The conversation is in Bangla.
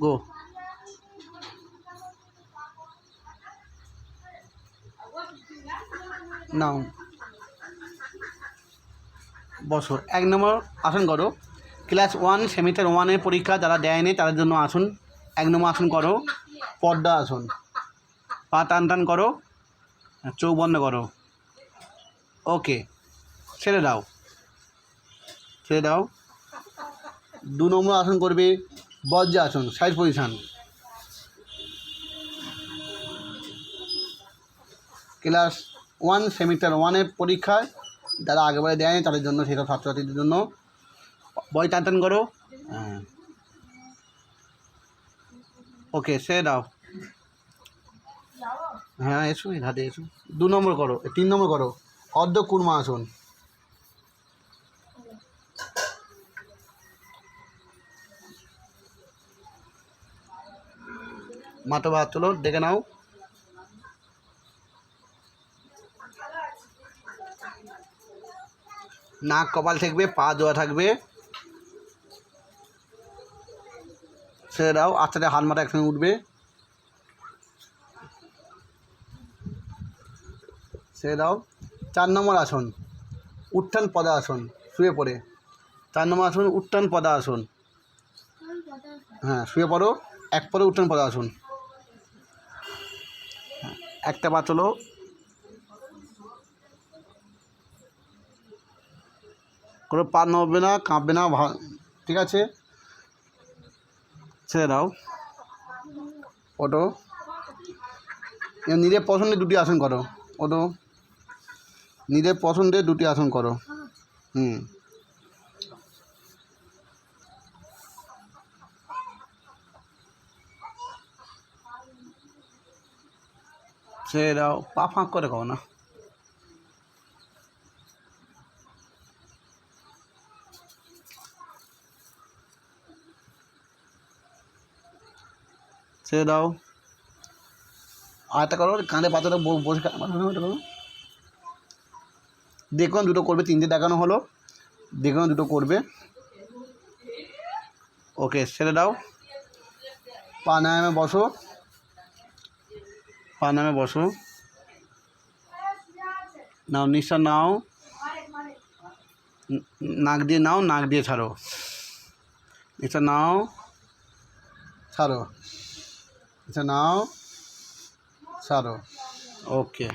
গো। নাও। বসো। এক নম্বর আসন করো। ক্লাস ওয়ান, সেমিস্টার ওয়ানের পরীক্ষা যারা দেয়নি তাদের জন্য আসুন। এক নম্বর আসন করো। পর্দা আসন। পা টান টান করো। চোখ বন্ধ করো। ওকে। ছেড়ে দাও। ছেড়ে দাও। দু নম্বর আসন করবে বজ্র আসন side position class one semester ওয়ানের পরীক্ষায় যারা আগেবারে দেয়নি তাদের জন্য সেসব ছাত্রছাত্রীদের জন্য বই টান টান করো। হ্যাঁ। ওকে সে দাও হ্যাঁ এসো ঘাটে এসো। দু নম্বর করো তিন নম্বর করো। অর্ধ কুর্মা আসন। মাথা ভাত তোলো, দেখে নাও। নাক কপাল থাকবে পা জোয়া থাকবে। ছেড়ে দাও, আস্তে হাত মাথা একসঙ্গে উঠবে। ছেড়ে দাও। চার নম্বর আসন, উত্থান পদা আসন শুয়ে পড়ে। চার নম্বর আসন, উত্থান পদা আসন হ্যাঁ শুয়ে পড়ো, এক পরে উত্থান পদা আসন একটা পা চলো। কোনো পা নড়বে না, কাঁপবে না, ভা- ঠিক আছে? ছেড়ে দাও। এবার নিজের পছন্দে দুটি আসন করো। ওটো নিজের পছন্দে দুটি আসন করো। হুম। ছেড়ে দাও, পা ফাঁক করে খাও না। ছেড়ে দাও। আরেকটা করো, কাঁধে পাতাটা বসে দেখুন দুটো করবে, তিনটে দেখানো হলো। দেখুন দুটো করবে। ওকে, ছেড়ে দাও। প্রাণায়ামে বসো। প্রাণায়ামে বসো। নাও নিঃশ্বাস নাও। নাক দিয়ে নাও, নাক দিয়ে ছাড়ো। নিঃশ্বাস নাও, ছাড়ো। নিঃশ্বাস নাও, ছাড়ো। ওকে।